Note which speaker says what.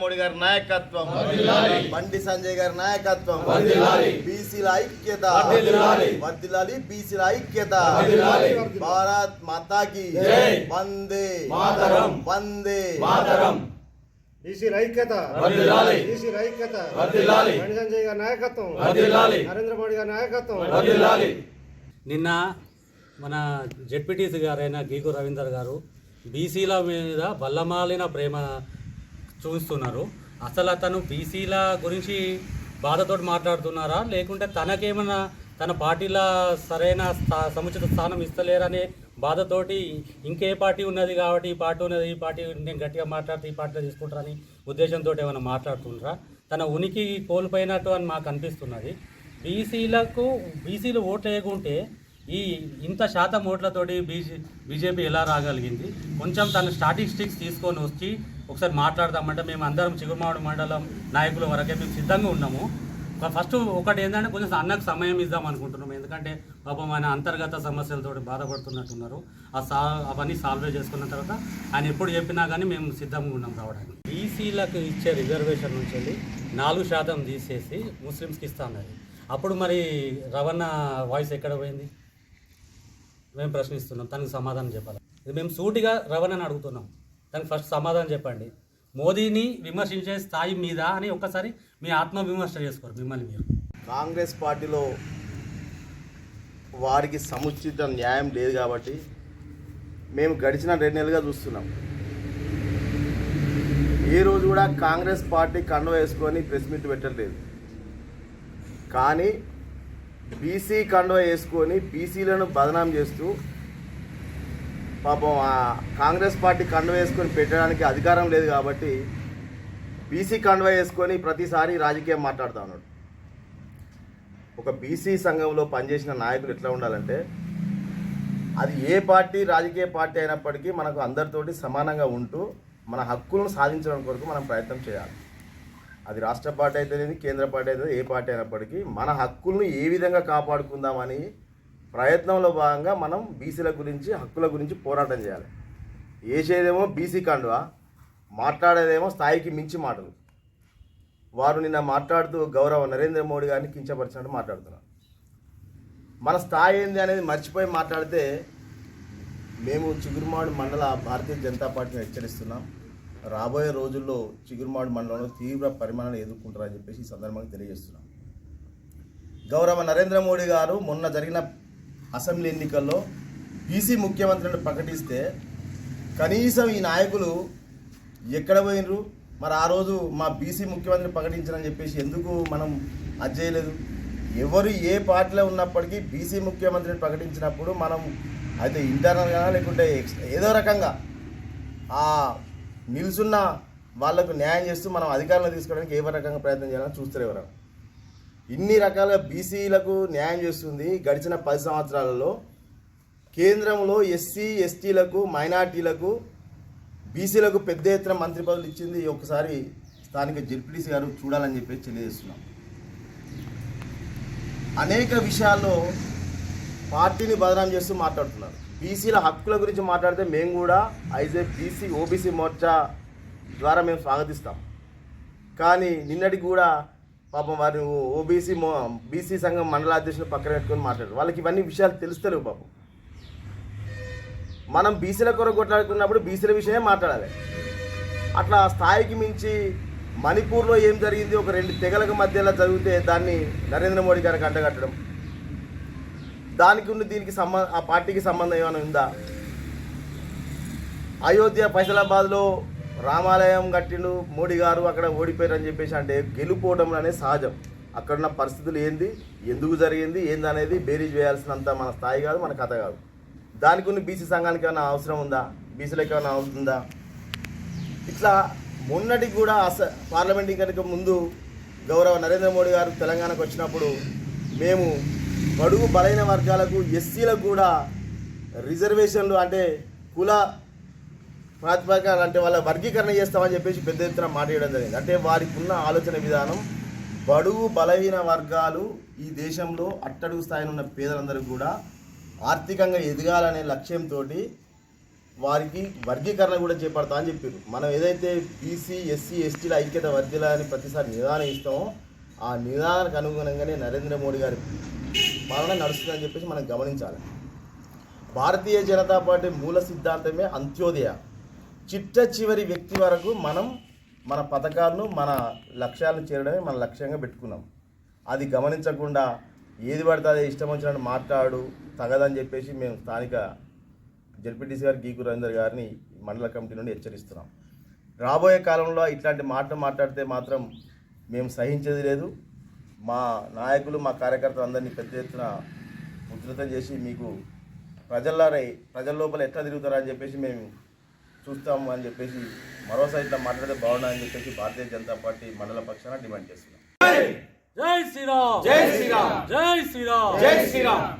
Speaker 1: మోడీ గారి నాయకత్వం. బండి సంజయ్ గారి నాయకత్వం. బీసీల ఐక్యత. వర్దిల్లాలి బీసీల ఐక్యత. భారత్ మాతాకి. వందే.
Speaker 2: మాతరం.
Speaker 1: వందే.
Speaker 3: బీసీ ఐక్యత. ఐక్యత. బండి సంజయ్ గారి నాయకత్వం. నరేంద్ర మోడీ గారి నాయకత్వం.
Speaker 4: నిన్న మన జెడ్పీటీసీ గారైన గీకు రవీందర్ గారు బీసీల మీద బల్లమాలిన ప్రేమ చూపిస్తున్నారు అసలు అతను బీసీల గురించి బాధతోటి మాట్లాడుతున్నారా? లేకుంటే తనకేమన్నా తన పార్టీలో సరైన స్థా సముచిత స్థానం ఇస్తలేరనే బాధతోటి ఇంకే పార్టీ ఉన్నది కాబట్టి ఈ పార్టీ ఉన్నది ఈ పార్టీ నేను గట్టిగా మాట్లాడితే ఈ పార్టీలో తీసుకుంటారని ఉద్దేశంతో ఏమైనా మాట్లాడుతుంటారా తన ఉనికి కోల్పోయినట్టు అని మాకు అనిపిస్తున్నది. బీసీలకు బీసీలు ఓట్లు వేయకుంటే ఈ ఇంత శాతం ఓట్లతోటి బీజే బీజేపీ ఎలా రాగలిగింది? కొంచెం తన స్టాటిస్టిక్స్ తీసుకొని వచ్చి ఒకసారి మాట్లాడదామంటే మేము అందరం చిగురుమాడు మండలం నాయకుల వరకే మేము సిద్ధంగా ఉన్నాము. ఫస్ట్ ఒకటి ఏంటంటే కొంచెం అన్నకు సమయం ఇద్దాం అనుకుంటున్నాం ఎందుకంటే పాపం ఆయన అంతర్గత సమస్యలతో బాధపడుతున్నట్టున్నారు. ఆ సా అవన్నీ సాల్వ్ చేసుకున్న తర్వాత ఆయన ఎప్పుడు చెప్పినా కానీ మేము సిద్ధంగా ఉన్నాం రావడానికి. బీసీలకు ఇచ్చే రిజర్వేషన్ నుంచి వెళ్ళి నాలుగు శాతం తీసేసి ముస్లిమ్స్కి ఇస్తా అప్పుడు మరి రవణ వాయిస్ ఎక్కడ పోయింది? మేము ప్రశ్నిస్తున్నాం. తనకు సమాధానం చెప్పాలి. మేము సూటిగా రవణని అడుగుతున్నాం. దానికి ఫస్ట్ సమాధానం చెప్పండి. మోదీని విమర్శించే స్థాయి మీద అని ఒక్కసారి మీ ఆత్మ విమర్శ చేసుకోరు మిమ్మల్ని మీరు.
Speaker 1: కాంగ్రెస్ పార్టీలో వారికి సముచిత న్యాయం లేదు కాబట్టి మేము గడిచిన రెండు నెలలుగా చూస్తున్నాం. ఏ రోజు కూడా కాంగ్రెస్ పార్టీ కండువ వేసుకొని ప్రెస్ మీట్ పెట్టలేదు కానీ బీసీ కండువ వేసుకొని బీసీలను బదనాం చేస్తూ పాపం కాంగ్రెస్ పార్టీ కండువ వేసుకొని పెట్టడానికి అధికారం లేదు కాబట్టి బీసీ కండువ వేసుకొని ప్రతిసారి రాజకీయం మాట్లాడుతూ ఉన్నాడు. ఒక బీసీ సంఘంలో పనిచేసిన నాయకులు ఎట్లా ఉండాలంటే అది ఏ పార్టీ రాజకీయ పార్టీ అయినప్పటికీ మనకు అందరితోటి సమానంగా ఉంటూ మన హక్కులను సాధించడం కొరకు మనం ప్రయత్నం చేయాలి. అది రాష్ట్ర పార్టీ అయితేనేది కేంద్ర పార్టీ అయితే ఏ పార్టీ అయినప్పటికీ మన హక్కులను ఏ విధంగా కాపాడుకుందామని ప్రయత్నంలో భాగంగా మనం బీసీల గురించి హక్కుల గురించి పోరాటం చేయాలి. వేసేదేమో బీసీ కండువా మాట్లాడేదేమో స్థాయికి మించి మాటలు. వారు నిన్న మాట్లాడుతూ గౌరవ నరేంద్ర మోడీ గారిని కించపరిచినట్టు మాట్లాడుతున్నారు. మన స్థాయి ఏంది అనేది మర్చిపోయి మాట్లాడితే మేము చిగురుమాడు మండల భారతీయ జనతా పార్టీని హెచ్చరిస్తున్నాం. రాబోయే రోజుల్లో చిగురుమాడు మండలంలో తీవ్ర పరిమాణాలు ఎదుర్కొంటారని చెప్పేసి ఈ సందర్భంగా తెలియజేస్తున్నాం. గౌరవ నరేంద్ర మోడీ గారు మొన్న జరిగిన అసెంబ్లీ ఎన్నికల్లో బీసీ ముఖ్యమంత్రిని ప్రకటిస్తే కనీసం ఈ నాయకులు ఎక్కడ పోయినరు? మరి ఆ రోజు మా బీసీ ముఖ్యమంత్రిని ప్రకటించారని చెప్పేసి ఎందుకు మనం అది చేయలేదు? ఎవరు ఏ పార్టీలో ఉన్నప్పటికీ బీసీ ముఖ్యమంత్రిని ప్రకటించినప్పుడు మనం అయితే ఇంటర్నల్గా లేకుంటే ఏదో రకంగా ఆ నిల్చున్న వాళ్ళకు న్యాయం చేస్తూ మనం అధికారంలో తీసుకోవడానికి ఏ రకంగా ప్రయత్నం చేయాలని చూస్తారు ఎవరైనా ఇన్ని రకాల బీసీలకు న్యాయం చేస్తుంది గడిచిన పది సంవత్సరాలలో. కేంద్రంలో ఎస్సీ ఎస్టీలకు మైనార్టీలకు బీసీలకు పెద్ద ఎత్తున మంత్రి పదవులు ఇచ్చింది ఒకసారి స్థానిక జెడ్పీటీసీ గారు చూడాలని చెప్పి తెలియజేస్తున్నాం. అనేక విషయాల్లో పార్టీని బదనాం చేస్తూ మాట్లాడుతున్నారు. బీసీల హక్కుల గురించి మాట్లాడితే మేము కూడా ఐజే బీసీ ఓబీసీ మోర్చా ద్వారా మేము స్వాగతిస్తాం. కానీ నిన్నటికి కూడా పాపం వారిని ఓబీసీ మో బీసీ సంఘం మండలాధ్యక్షులు పక్కన పెట్టుకొని మాట్లాడారు వాళ్ళకి ఇవన్నీ విషయాలు తెలుస్తలేవు పాపం. మనం బీసీల కొరకు కొట్లాడుకున్నప్పుడు బీసీల విషయమే మాట్లాడాలి. అట్లా స్థాయికి మించి మణిపూర్లో ఏం జరిగింది? ఒక రెండు తెగలకు మధ్యలో జరిగితే దాన్ని నరేంద్ర మోడీ గారికి అంటగట్టడం. దానికి ఉన్న దీనికి సంబంధ ఆ పార్టీకి సంబంధం ఏమైనా ఉందా? అయోధ్య ఫైసలాబాద్లో రామాలయం కట్టిండు మోడీ గారు అక్కడ ఓడిపోయారు అని చెప్పేసి అంటే గెలుపోవడం అనేది సహజం. అక్కడున్న పరిస్థితులు ఏంది? ఎందుకు జరిగింది? ఏంది అనేది బేరీజ్ వేయాల్సినంత మన స్థాయి కాదు మన కథ కాదు. దానికి ఉన్న బీసీ సంఘానికి ఏమైనా అవసరం ఉందా? బీసీలకు ఏమైనా అవసరం ఉందా? ఇట్లా మొన్నటికి కూడా అస పార్లమెంట్ కనుక ముందు గౌరవ నరేంద్ర మోడీ గారు తెలంగాణకు వచ్చినప్పుడు మేము బడుగు బలైన వర్గాలకు ఎస్సీలకు కూడా రిజర్వేషన్లు అంటే కుల ప్రాతిపదిక అంటే వాళ్ళ వర్గీకరణ చేస్తామని చెప్పేసి పెద్ద ఎత్తున మాట్లాడడం జరిగింది. అంటే వారికి ఉన్న ఆలోచన విధానం బడుగు బలహీన వర్గాలు ఈ దేశంలో అట్టడుగు స్థాయిలో ఉన్న పేదలందరూ కూడా ఆర్థికంగా ఎదగాలనే లక్ష్యంతో వారికి వర్గీకరణ కూడా చేపడతా అని చెప్పారు. మనం ఏదైతే బీసీ ఎస్సీ ఎస్టీల ఐక్యత వర్ధిల్లాలని ప్రతిసారి నిదానం ఇస్తామో ఆ నిదానానికి అనుగుణంగానే నరేంద్ర మోడీ గారి పాలన నడుస్తుందని చెప్పేసి మనం గమనించాలి. భారతీయ జనతా పార్టీ మూల సిద్ధాంతమే అంత్యోదయ. చిట్ట చివరి వ్యక్తి వరకు మనం మన పథకాలను మన లక్ష్యాలను చేరడమే మన లక్ష్యంగా పెట్టుకున్నాం. అది గమనించకుండా ఏది పడితే అదే ఇష్టం వచ్చినట్టు మాట్లాడు తగదని చెప్పేసి మేము స్థానిక జడ్పీటీసీ గారు గీకు రవీందర్ గారిని మండల కమిటీ నుండి హెచ్చరిస్తున్నాం. రాబోయే కాలంలో ఇట్లాంటి మాటలు మాట్లాడితే మాత్రం మేము సహించేది లేదు. మా నాయకులు మా కార్యకర్తలు అందరినీ పెద్ద ఎత్తున ఉధృతం చేసి మీకు ప్రజల ప్రజల లోపల ఎట్లా తిరుగుతారని చెప్పేసి మేము చూస్తాము అని చెప్పేసి మరోసారి ఇట్లా మాట్లాడితే బాగుండని చెప్పేసి భారతీయ జనతా పార్టీ మండల పక్షాన డిమాండ్ చేస్తున్నాం.
Speaker 4: జై శ్రీరామ్.
Speaker 2: జై శ్రీరామ్.
Speaker 4: జై శ్రీరామ్.
Speaker 2: జై శ్రీరామ్.